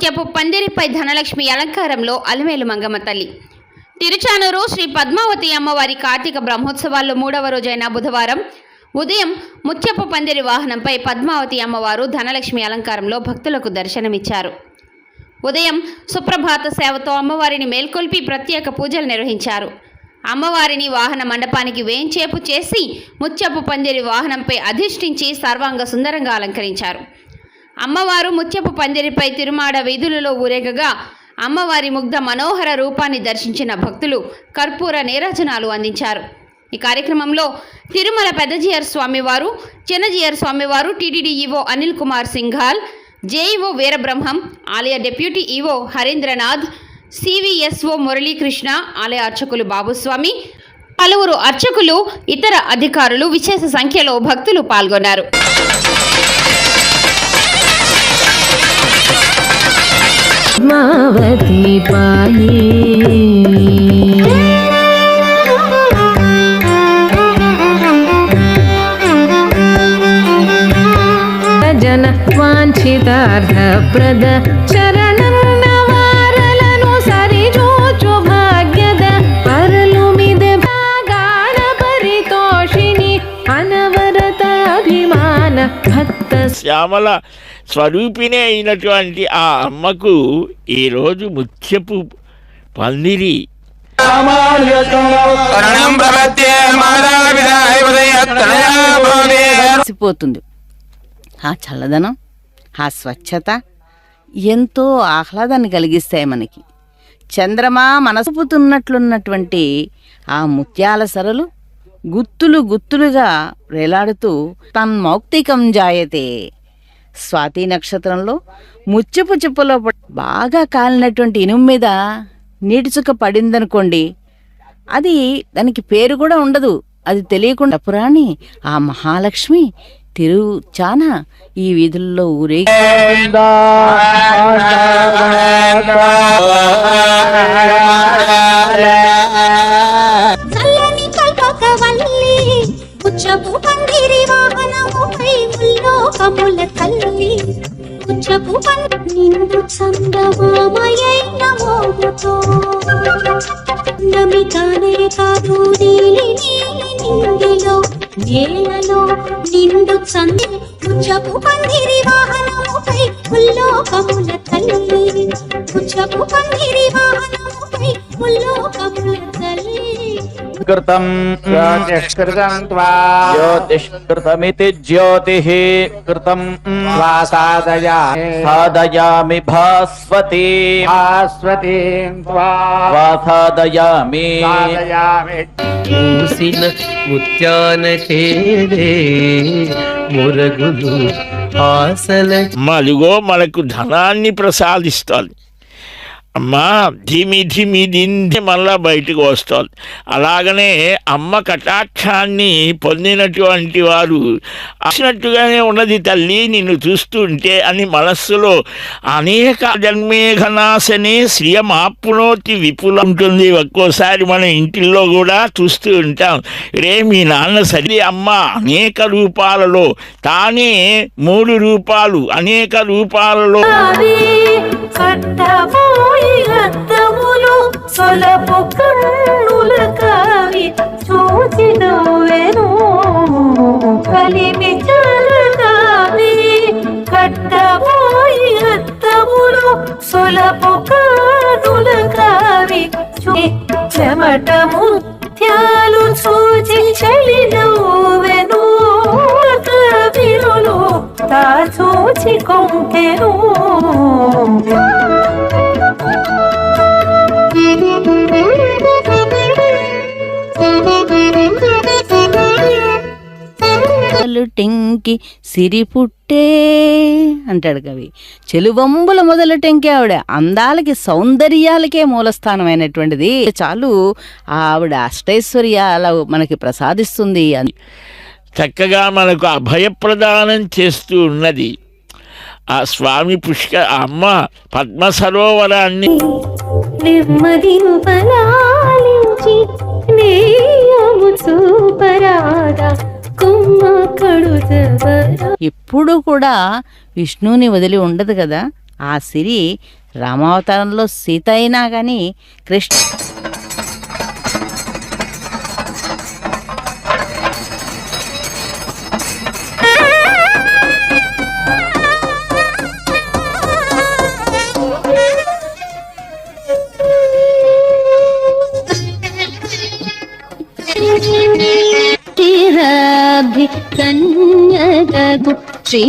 ముత్యపు పందిరిపై ధనలక్ష్మి అలంకారంలో అలమేలు మంగమ్మ తల్లి. తిరుచానూరు శ్రీ పద్మావతి అమ్మవారి కార్తీక బ్రహ్మోత్సవాల్లో మూడవ రోజైన బుధవారం ఉదయం ముత్యపు పందిరి వాహనంపై పద్మావతి అమ్మవారు ధనలక్ష్మి అలంకారంలో భక్తులకు దర్శనమిచ్చారు. ఉదయం సుప్రభాత సేవతో అమ్మవారిని మేల్కొల్పి ప్రత్యేక పూజలు నిర్వహించారు. అమ్మవారిని వాహన మండపానికి వేంచేపు చేసి ముత్యపు పందిరి వాహనంపై అధిష్ఠించి సర్వాంగ సుందరంగా అలంకరించారు. అమ్మవారు ముత్యపు పందిరిపై తిరుమాడ వీధులలో ఊరేగగా అమ్మవారి ముగ్ధ మనోహర రూపాన్ని దర్శించిన భక్తులు కర్పూర నీరాజనాలు అందించారు. ఈ కార్యక్రమంలో తిరుమల పెద్దజీయర్ స్వామివారు చిన్నజీయర్ స్వామివారు TTD EO Anil Kumar Singhal JEO Veerabrahmam ఆలయ deputy EO Harindranath CVSO Muralikrishna ఆలయ అర్చకులు బాబుస్వామి పలువురు అర్చకులు ఇతర అధికారులు విశేష సంఖ్యలో భక్తులు పాల్గొన్నారు. పద్మావతి పాయి జన వాంఛితార్థ ప్రద చర శ్యామల స్వరూపిణి అయినటువంటి ఆ అమ్మకు ఈరోజు ముత్యపు పందిరి. కలిసిపోతుంది ఆ చల్లదనం ఆ స్వచ్ఛత ఎంతో ఆహ్లాదాన్ని కలిగిస్తాయి మనకి. చంద్రమా మనసుపుతున్నట్లున్నటువంటి ఆ ముత్యాల సరలు గుత్తులు గుత్తులుగా వేలాడుతూ తన్మౌక్తికం జాయతే. స్వాతి నక్షత్రంలో ముచ్చపు చిప్పలో బాగా కాలినటువంటి ఇనుము మీద నీటి చుక్క పడిందనుకోండి అది దానికి పేరు కూడా ఉండదు. అది తెలియకుండా పురాణి ఆ మహాలక్ష్మి తిరు చానా ఈ వీధుల్లో ఊరే పందిరి వాహనముపై ఉల్లోకముల తల్లి. ఉచ్చపు నిన్ను నిండు చందమామయైన మోముతో నమితానే కాదు నీలి నీలి నింగిలో నేలలో నిండు చంది ఉచ్చపు పందిరి వాహనముపై ఉల్లోకముల కృతం జ్యోతిష్కృతం జ్యోతిష్కృతమితి జ్యోతిః కృతం వా సాదయా సాదయామి భాస్వతి భాస్వతి వా సాదయామి మూసిన ముత్యాన చేరే మురగులు ఆసల అమ్మ అదిగో మనకు ధనాన్ని ప్రసాదిస్తోంది అమ్మ ధిమి ధిమి దింది మళ్ళా బయటకు వస్తుంది. అలాగనే అమ్మ కటాక్షాన్ని పొందినటువంటి వారు వచ్చినట్టుగానే ఉన్నది తల్లి నిన్ను చూస్తుంటే అని మనస్సులో అనేక జన్మేఘనాశనే శ్రియమాప్నోతి విపుల ఉంటుంది. ఒక్కోసారి మన ఇంటిల్లో కూడా చూస్తూ ఉంటాం. రే మీ నాన్న సరి అమ్మ అనేక రూపాలలో తానే మూడు రూపాలు అనేక రూపాలలో. అద్దములు సొలపు కన్నుల కవి చూచి కలిమి చలగావి కట్టబోయి అద్దములు సొలపు కన్నుల కవి చెమట ముత్యాలు చూచి చలి నవ్వెను కవిరులు తా చూచి కొంకెను టెంకి సిరి పుట్టే అంటాడు కవి. చెలువంబుల మొదలు టెంకి ఆవిడ. అందాలకి సౌందర్యాలకే మూలస్థానమైనటువంటిది. చాలు ఆవిడ అష్టైశ్వర్యాల మనకి ప్రసాదిస్తుంది అని. చక్కగా మనకు అభయప్రదానం చేస్తూ ఉన్నది. ఆ స్వామి పుష్క అమ్మ పద్మ సరోవరాన్ని నెమ్మదింపలాలించి నేయము చూపరాద ఎప్పుడూ కూడా విష్ణువుని వదిలి ఉండదు కదా. ఆ సిరి రామావతారంలో సీత అయినా కానీ కృష్ణ శ్రీ